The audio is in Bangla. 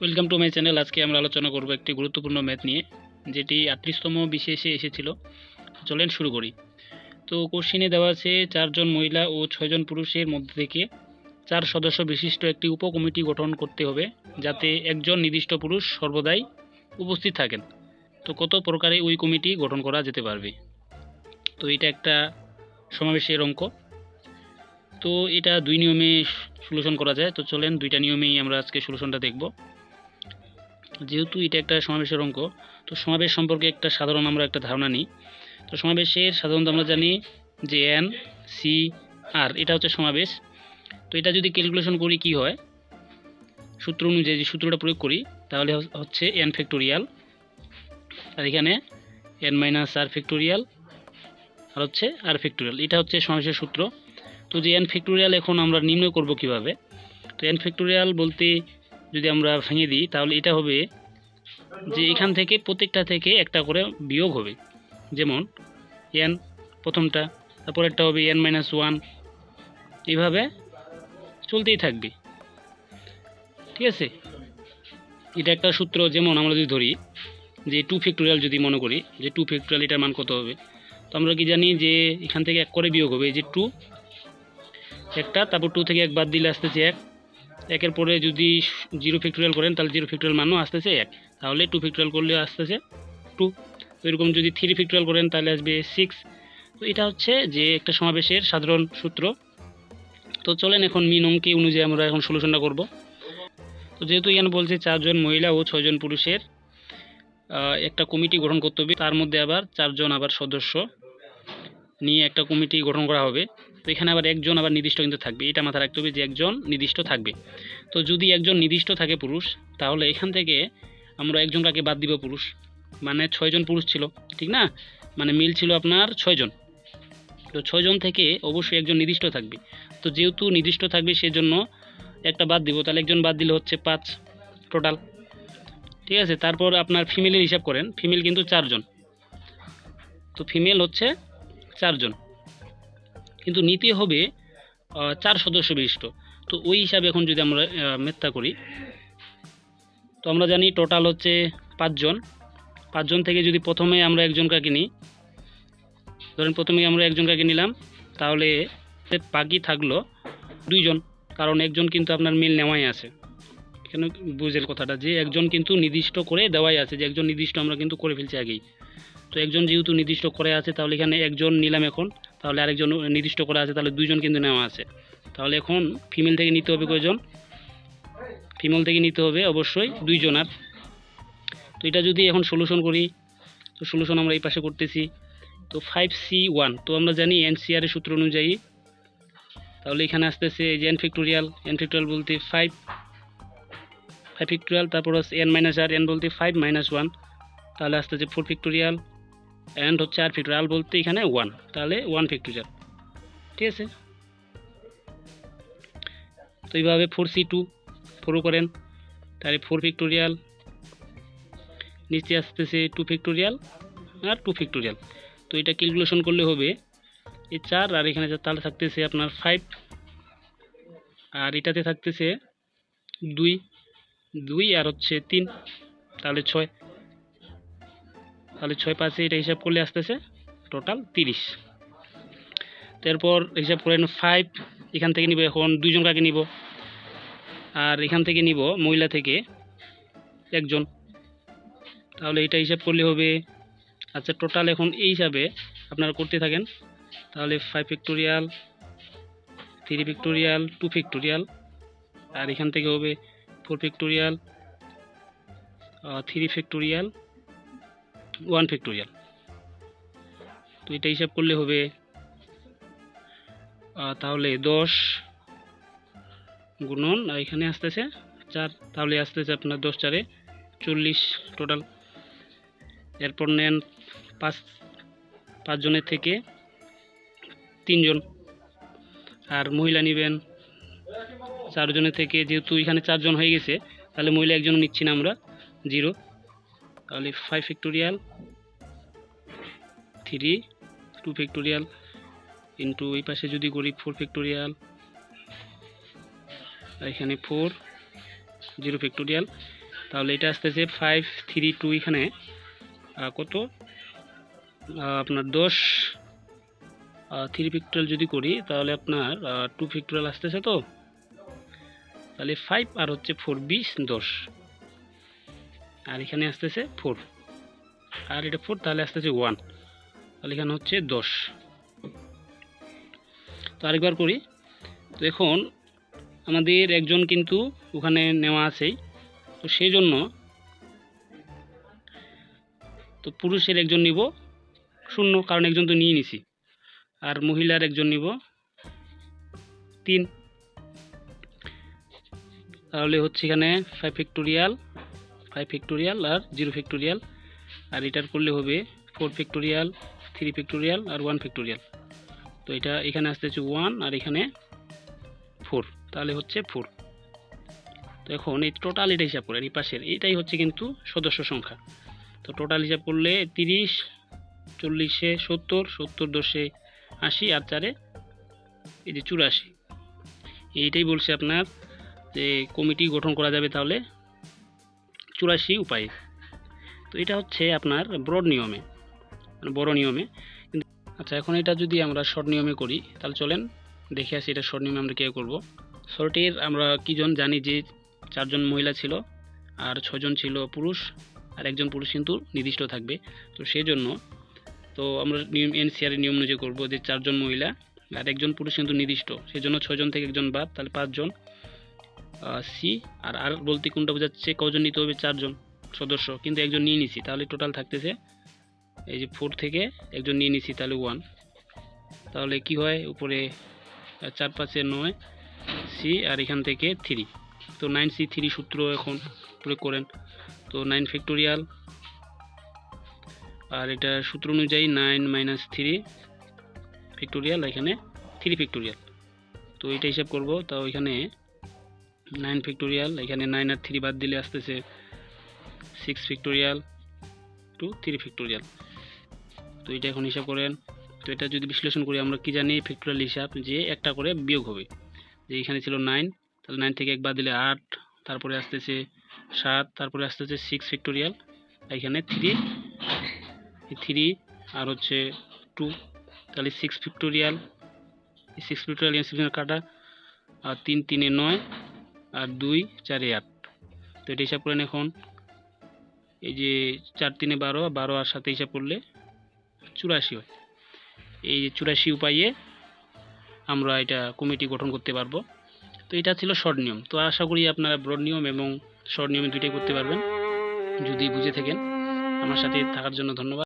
ওয়েলকাম টু মাই চ্যানেল আজকে আমরা আলোচনা করব একটি গুরুত্বপূর্ণ ম্যাথ নিয়ে, যেটি আটত্রিশতম বিশেষে এসেছিল। চলেন শুরু করি। তো কোশ্চিনে দেওয়া আছে, চারজন মহিলা ও ছয়জন পুরুষের মধ্যে থেকে চার সদস্য বিশিষ্ট একটি উপকমিটি গঠন করতে হবে, যাতে একজন নির্দিষ্ট পুরুষ সর্বদাই উপস্থিত থাকেন। তো কত প্রকারে ওই কমিটি গঠন করা যেতে পারবে? তো এটা একটা সমাবেশের অঙ্ক। তো এটা দুই নিয়মে সলিউশন করা যায়। তো চলেন দুইটা নিয়মেই আমরা আজকে সলিউশনটা দেখব। যেহেতু এটা একটা সমাবেশের অঙ্ক, তো সমাবেশ সম্পর্কে একটা সাধারণ আমরা একটা ধারণা নিই। তো সমাবেশের সাধারণত আমরা জানি যে এন সি আর এটা হচ্ছে সমাবেশ। তো এটা যদি ক্যালকুলেশন করি কি হয়? সূত্র অনুযায়ী যে সূত্রটা প্রয়োগ করি, তাহলে হচ্ছে এন ফ্যাক্টোরিয়াল আর এখানে এন মাইনাস আর ফ্যাক্টোরিয়াল আর হচ্ছে আর ফ্যাক্টোরিয়াল এটা হচ্ছে সমাবেশের সূত্র। তো যে এন ফ্যাক্টোরিয়াল এখন আমরা নির্ণয় করব কীভাবে? তো এন ফ্যাক্টোরিয়াল বলতে যদি আমরা ভেঙে দিই, তাহলে এটা হবে যে এখান থেকে প্রত্যেকটা থেকে একটা করে বিয়োগ হবে। যেমন এন প্রথমটা তারপর একটা হবে এন মাইনাস ওয়ান এইভাবে চলতেই থাকবে। ঠিক আছে? এটা একটা সূত্র, যেমন আমরা যদি ধরি যে টু ফ্যাক্টোরিয়াল যদি মনে করি, যে টু ফ্যাক্টোরিয়াল এটার মান কত হবে? তো আমরা কি জানি যে এখান থেকে এক করে বিয়োগ হবে, এই যে টু একটা, তারপর টু থেকে এক বাদ দিলে আসতেছে এক। একের পরে যদি জিরো ফ্যাক্টোরিয়াল করেন, তাহলে জিরো ফ্যাক্টোরিয়াল মানও আসতেছে এক। তাহলে টু ফ্যাক্টোরিয়াল করলে আসতেছে টু এরকম যদি থ্রি ফ্যাক্টোরিয়াল করেন, তাহলে আসবে সিক্স তো এটা হচ্ছে যে একটা সমাবেশের সাধারণ সূত্র। তো চলেন এখন মিনমকে অনুযায়ী আমরা এখন সলিউশনটা করব। তো যেহেতু এখানে বলছে চারজন মহিলা ও ছয়জন পুরুষের একটা কমিটি গঠন করতে হবে। তার মধ্যে আবার চারজন আবার সদস্য নিয়ে একটা কমিটি গঠন করা হবে। তো এখানে আবার একজন আবার নির্দিষ্ট কিন্তু থাকবে। এটা মাথায় রাখতে হবে যে একজন নির্দিষ্ট থাকবে। তো যদি একজন নির্দিষ্ট থাকে পুরুষ, তাহলে এখান থেকে আমরা একজনকে বাদ দিব পুরুষ? মানে ছয়জন পুরুষ ছিল, ঠিক না? মানে মিল ছিল আপনার ছয়জন তো ছয়জন থেকে অবশ্যই একজন নির্দিষ্ট থাকবে। তো যেহেতু নির্দিষ্ট থাকবে, সেজন্য একটা বাদ দিব। তাহলে একজন বাদ দিলে হচ্ছে পাঁচ টোটাল ঠিক আছে? তারপর আপনার ফিমেলের হিসাব করেন। ফিমেল কিন্তু চারজন। তো ফিমেল হচ্ছে চারজন। কিন্তু নিতে হবে চার সদস্য বিশিষ্ট। তো ওই হিসাবে এখন যদি আমরা মেথটা করি, তো আমরা জানি টোটাল হচ্ছে পাঁচজন। পাঁচজন থেকে যদি প্রথমে আমরা একজনকে নিই ধরেন প্রথমে আমরা একজনকে নিলাম, তাহলে বাকি থাকল দুইজন, কারণ একজন কিন্তু আপনার মিল নেওয়াই আছে। কেন বুঝের কথাটা? যে একজন কিন্তু নির্দিষ্ট করে দেওয়াই আছে, যে একজন নির্দিষ্ট আমরা কিন্তু করে ফেলছি আগেই। তো একজন যেহেতু নির্দিষ্ট করে আছে, তাহলে এখানে একজন নিলাম এখন। তাহলে আরেকজন নির্দিষ্ট করা আছে, তাহলে দুইজন কিন্তু নেওয়া আছে। তাহলে এখন ফিমেল থেকে নিতে হবে কয়জন? ফিমেল থেকে নিতে হবে অবশ্যই দুইজন আর। তো এটা যদি এখন সলিউশন করি, তো সলিউশন আমরা এই পাশে করতেছি। তো ফাইভ সি ওয়ান তো আমরা জানি এনসিআর এর সূত্র অনুযায়ী, তাহলে এখানে আসতেছে এই যে এন ফ্যাক্টোরিয়াল এন ফ্যাক্টোরিয়াল বলতে ফাইভ ফাইভ ফ্যাক্টোরিয়াল তারপর হচ্ছে এন মাইনাস আর এন বলতে ফাইভ মাইনাস ওয়ান তাহলে আসতেছে ফোর ফ্যাক্টোরিয়াল অ্যান্ড হচ্ছে আর ফ্যাক্টোরিয়াল বলতে এখানে ওয়ান তাহলে ওয়ান ফ্যাক্টোরিয়াল ঠিক আছে? তো এইভাবে ফোর সি টু ফোরও করেন, তাহলে ফোর ফ্যাক্টোরিয়াল নিচে আসতেছে টু ফ্যাক্টোরিয়াল আর টু ফ্যাক্টোরিয়াল তো এটা ক্যালকুলেশন করলে হবে, এই চার আর এখানে তাহলে থাকতেছে আপনার ফাইভ আর এটাতে থাকতেছে দুই দুই আর হচ্ছে তিন, তাহলে ছয়। তাহলে ছয় পাঁচে এটা হিসাব করলে আসতেছে টোটাল তিরিশ। তারপর হিসাব করেন ফাইভ এখান থেকে নিব এখন দুইজন কাকে নিব? আর এখান থেকে নিব মহিলা থেকে একজন। তাহলে এটা হিসাব করলে হবে আচ্ছা টোটাল এখন এই হিসাবে আপনারা করতে থাকেন। তাহলে five factorial three factorial two factorial আর এখান থেকে হবে four factorial three factorial one factorial তো এটা হিসাব করলে হবে তাহলে দশ গুণন এখানে আসতেছে চার, তাহলে আসতেছে আপনার দশ চারে চল্লিশ টোটাল এরপর নেন পাঁচ, পাঁচজনের থেকে তিনজন। আর মহিলা নেবেন চারজনের থেকে, যেহেতু এখানে চারজন হয়ে গেছে, তাহলে মহিলা একজন নিচ্ছি না আমরা, জিরো। তাহলে five factorial three two factorial into এই পাশে যদি করি ফোর ফ্যাক্টোরিয়াল এখানে ফোর জিরো ফ্যাক্টোরিয়াল তাহলে এটা আসতেছে ফাইভ থ্রি টু এখানে কত? আপনার দশ থ্রি ফিক্টোরিয়াল যদি করি, তাহলে আপনার টু ফিক্টোরিয়াল আসতেছে তো? তাহলে ফাইভ আর হচ্ছে ফোর বিশ, দশ। আর এখানে আসতেছে ফোর আর এটা ফোর তাহলে আসতেছে ওয়ান তাহলে এখানে হচ্ছে দশ। তো আরেকবার করি। তো এখন আমাদের একজন কিন্তু ওখানে নেওয়া আছেই। তো সেই জন্য তো পুরুষের একজন নিব, শূন্য, কারণ একজন তো নিয়ে নিছি। আর মহিলার একজন নিব, তিন। তাহলে হচ্ছে এখানে ফাইভ ফ্যাক্টোরিয়াল ফাইভ ফ্যাক্টোরিয়াল আর জিরো ফ্যাক্টোরিয়াল আর এটার করলে হবে ফোর ফ্যাক্টোরিয়াল থ্রি ফ্যাক্টোরিয়াল আর ওয়ান ফ্যাক্টোরিয়াল তো এটা এখানে আসতেছে ওয়ান আর এখানে ফোর তাহলে হচ্ছে ফোর তো এখন এই টোটাল এটা হিসাব করে এই পাশের। এইটাই হচ্ছে কিন্তু সদস্য সংখ্যা। তো টোটাল হিসাব করলে তিরিশ, চল্লিশে সত্তর সত্তর দশে আশি আর চারে এই যে চুরাশি। এইটাই বলছে আপনার যে কমিটি গঠন করা যাবে তাহলে চুরাশি উপায়ে। তো এটা হচ্ছে আপনার ব্রড নিয়মে মানে বড় নিয়মে। কিন্তু আচ্ছা এখন এটা যদি আমরা শর্ট নিয়মে করি, তাহলে চলেন দেখে আসি এটা শর্ট নিয়মে আমরা কীভাবে করব। শর্টের আমরা কীজন জানি যে চারজন মহিলা ছিল, আর ছজন ছিল পুরুষ, আর একজন পুরুষ কিন্তু নির্দিষ্ট থাকবে। তো সেই জন্য তো আমরা নিয়ম এনসিআরের নিয়ম অনুযায়ী করব যে চারজন মহিলা, আর একজন পুরুষ কিন্তু নির্দিষ্ট। সেই জন্য ছজন থেকে একজন বাদ, তাহলে পাঁচজন। সি, আর আর বলতে কোনটা বোঝাচ্ছে, কজন নিতে হবে, চারজন সদস্য, কিন্তু একজন নিয়ে নিছি, তাহলে টোটাল থাকতেছে, এই যে ফোর থেকে একজন নিয়ে নিছি, তাহলে ওয়ান তাহলে কি হয়, উপরে চার পাঁচে নয় সি আর এখান থেকে থ্রি তো নাইন সি থ্রি সূত্র এখন প্রয়োগ করেন। তো নাইন ফ্যাক্টোরিয়াল আর এটা সূত্র অনুযায়ী নাইন মাইনাস থ্রি ফ্যাক্টোরিয়াল এখানে থ্রি ফ্যাক্টোরিয়াল তো এটা হিসাব করব, তাও এখানে নাইন ফ্যাক্টোরিয়াল, এখানে নাইন আর থ্রি বাদ দিলে আসতেছে six factorial two three factorial. তো এটা এখন হিসাব করেন, তো এটা যদি বিশ্লেষণ করি আমরা কি জানি, ফ্যাক্টোরিয়াল হিসাব যে একটা করে বিয়োগ হবে। যে এখানে ছিল নাইন তাহলে নাইন থেকে এক বাদ দিলে আট, তারপরে আসতেছে সাত, তারপরে আসতেছে সিক্স ফ্যাক্টোরিয়াল, এখানে থ্রি থ্রি আর হচ্ছে টু তাহলে সিক্স ফ্যাক্টোরিয়াল সিক্স ফ্যাক্টোরিয়াল কাটা, আর তিন, তিনে নয় আর দুই, চারে আট। তো এটা হিসাব করেন এখন। এই যে চার, তিনে বারো বারো আর সাথে হিসাব করলে চুরাশি হয়। এই যে চুরাশি উপায়ে আমরা এটা কমিটি গঠন করতে পারব। তো এটা ছিল শর্ট নিয়ম। তো আশা করি আপনারা ব্রড নিয়ম এবং শর্ট নিয়মে দুইটাই করতে পারবেন। যদি বুঝে থাকেন। আমার সাথে থাকার জন্য ধন্যবাদ।